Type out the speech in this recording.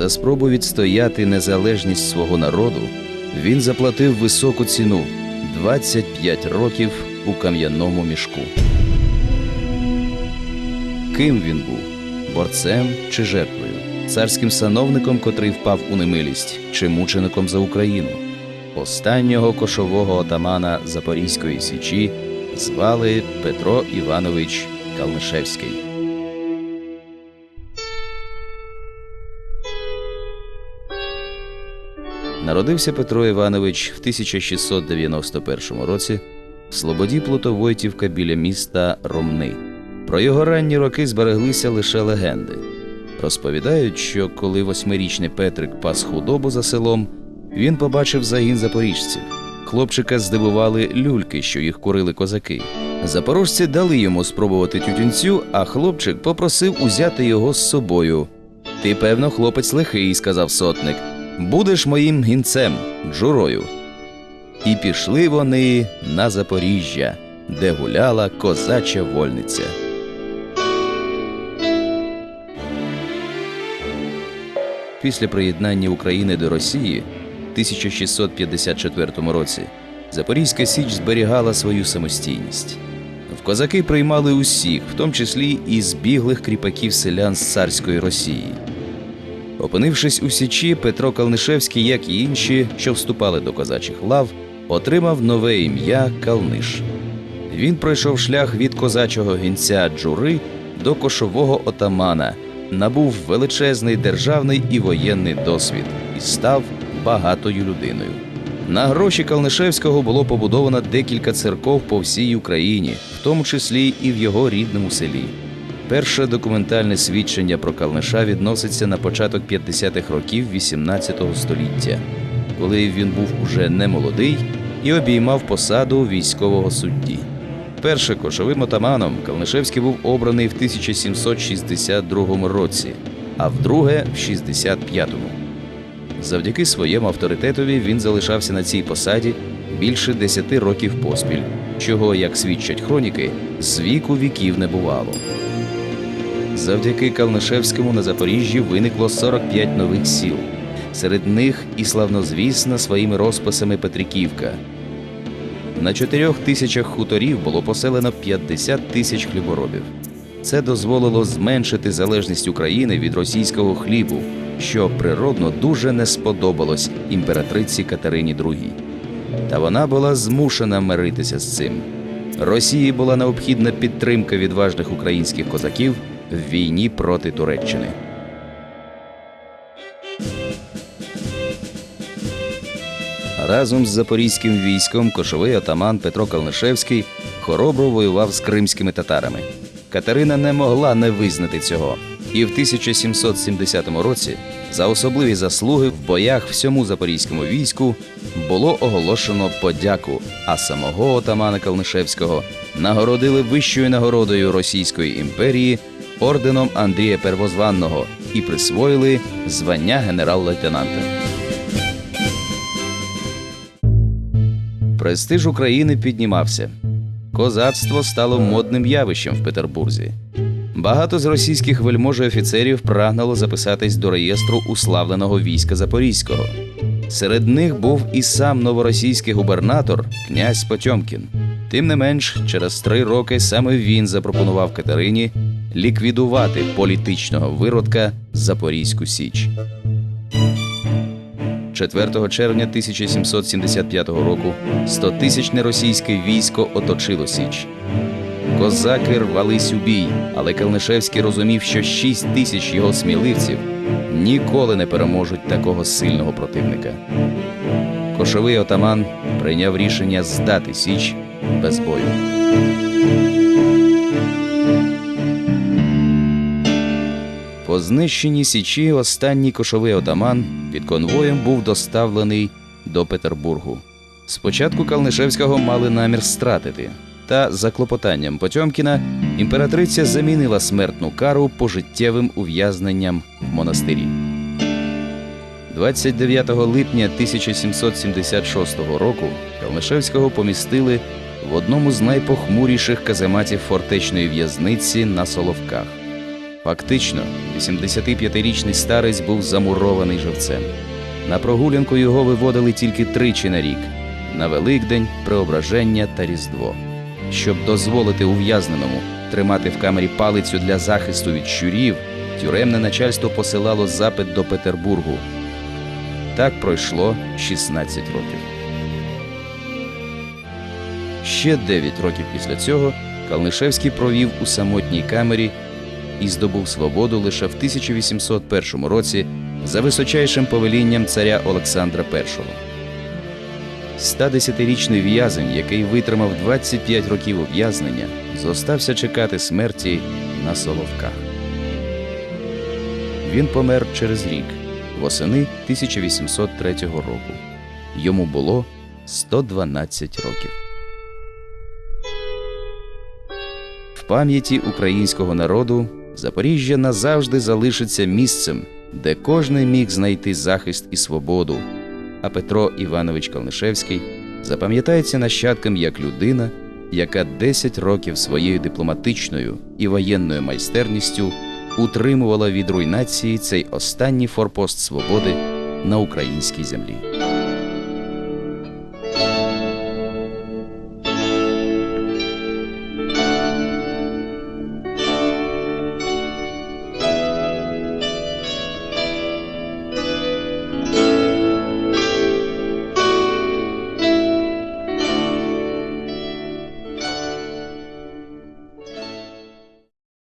За спробу відстояти незалежність свого народу він заплатив високу ціну 25 років у кам'яному мішку. Ким він був? Борцем чи жертвою? Царським сановником, котрий впав у немилість, чи мучеником за Україну? Останнього кошового отамана Запорізької січі звали Петро Іванович Калнишевський. Народився Петро Іванович в 1691 році в Слободі Плутовойтівка біля міста Ромни. Про його ранні роки збереглися лише легенди. Розповідають, що коли восьмирічний Петрик пас худобу за селом, він побачив загін запоріжців. Хлопчика здивували люльки, що їх курили козаки. Запорожці дали йому спробувати тютюнцю, а хлопчик попросив узяти його з собою. Ти, певно, хлопець лихий, сказав сотник. Будеш моїм гінцем, джурою. І пішли вони на Запоріжжя, де гуляла козача вольниця. Після приєднання України до Росії в 1654 році Запорізька Січ зберігала свою самостійність. В козаки приймали усіх, в тому числі і збіглих кріпаків селян з царської Росії. Опинившись у Січі, Петро Калнишевський, як і інші, що вступали до козачих лав, отримав нове ім'я Калниш. Він пройшов шлях від козачого гінця Джури до кошового отамана, набув величезний державний і воєнний досвід і став багатою людиною. На гроші Калнишевського було побудовано декілька церков по всій Україні, в тому числі і в його рідному селі. Перше документальне свідчення про Калниша відноситься на початок 50-х років 18 століття, коли він був уже немолодий і обіймав посаду військового судді. Перше кошовим отаманом Калнишевський був обраний в 1762 році, а вдруге в 65-му. Завдяки своєму авторитетові він залишався на цій посаді більше 10 років поспіль, чого, як свідчать хроніки, з віку віків не бувало. Завдяки Калнишевському на Запоріжжі виникло 45 нових сіл. Серед них і славнозвісна своїми розписами Петриківка. На чотирьох тисячах хуторів було поселено 50 тисяч хліборобів. Це дозволило зменшити залежність України від російського хлібу, що природно дуже не сподобалось імператриці Катерині II. Та вона була змушена миритися з цим. Росії була необхідна підтримка відважних українських козаків в війні проти Туреччини. Разом з запорізьким військом кошовий отаман Петро Калнишевський хоробро воював з кримськими татарами. Катерина не могла не визнати цього, і в 1770 році за особливі заслуги в боях всьому запорізькому війську було оголошено подяку, а самого отамана Калнишевського нагородили вищою нагородою Російської імперії орденом Андрія Первозванного і присвоїли звання генерал-лейтенанта. Престиж України піднімався. Козацтво стало модним явищем в Петербурзі. Багато з російських вельмож і офіцерів прагнуло записатись до реєстру уславленого війська Запорізького. Серед них був і сам новоросійський губернатор князь Потьомкін. Тим не менш, через три роки саме він запропонував Катерині ліквідувати політичного виродка Запорізьку Січ. 4 червня 1775 року 100-тисячне російське військо оточило Січ. Козаки рвались у бій, але Калнишевський розумів, що 6 тисяч його сміливців ніколи не переможуть такого сильного противника. Кошовий отаман прийняв рішення здати Січ без бою. По Січі останній кошовий отаман під конвоєм був доставлений до Петербургу. Спочатку Калнишевського мали намір стратити, та за клопотанням Потьомкіна імператриця замінила смертну кару пожиттєвим ув'язненням в монастирі. 29 липня 1776 року Калнишевського помістили в одному з найпохмуріших казематів фортечної в'язниці на Соловках. Фактично, 85-річний старець був замурований живцем. На прогулянку його виводили тільки тричі на рік на Великдень, Преображення та Різдво. Щоб дозволити ув'язненому тримати в камері палицю для захисту від щурів, тюремне начальство посилало запит до Петербургу. Так пройшло 16 років. Ще 9 років після цього Калнишевський провів у самотній камері і здобув свободу лише в 1801 році за височайшим повелінням царя Олександра І. 110-річний в'язень, який витримав 25 років ув'язнення, зостався чекати смерті на Соловках. Він помер через рік, восени 1803 року. Йому було 112 років. В пам'яті українського народу Запоріжжя назавжди залишиться місцем, де кожен міг знайти захист і свободу. А Петро Іванович Калнишевський запам'ятається нащадкам як людина, яка 10 років своєю дипломатичною і воєнною майстерністю утримувала від руйнації цей останній форпост свободи на українській землі.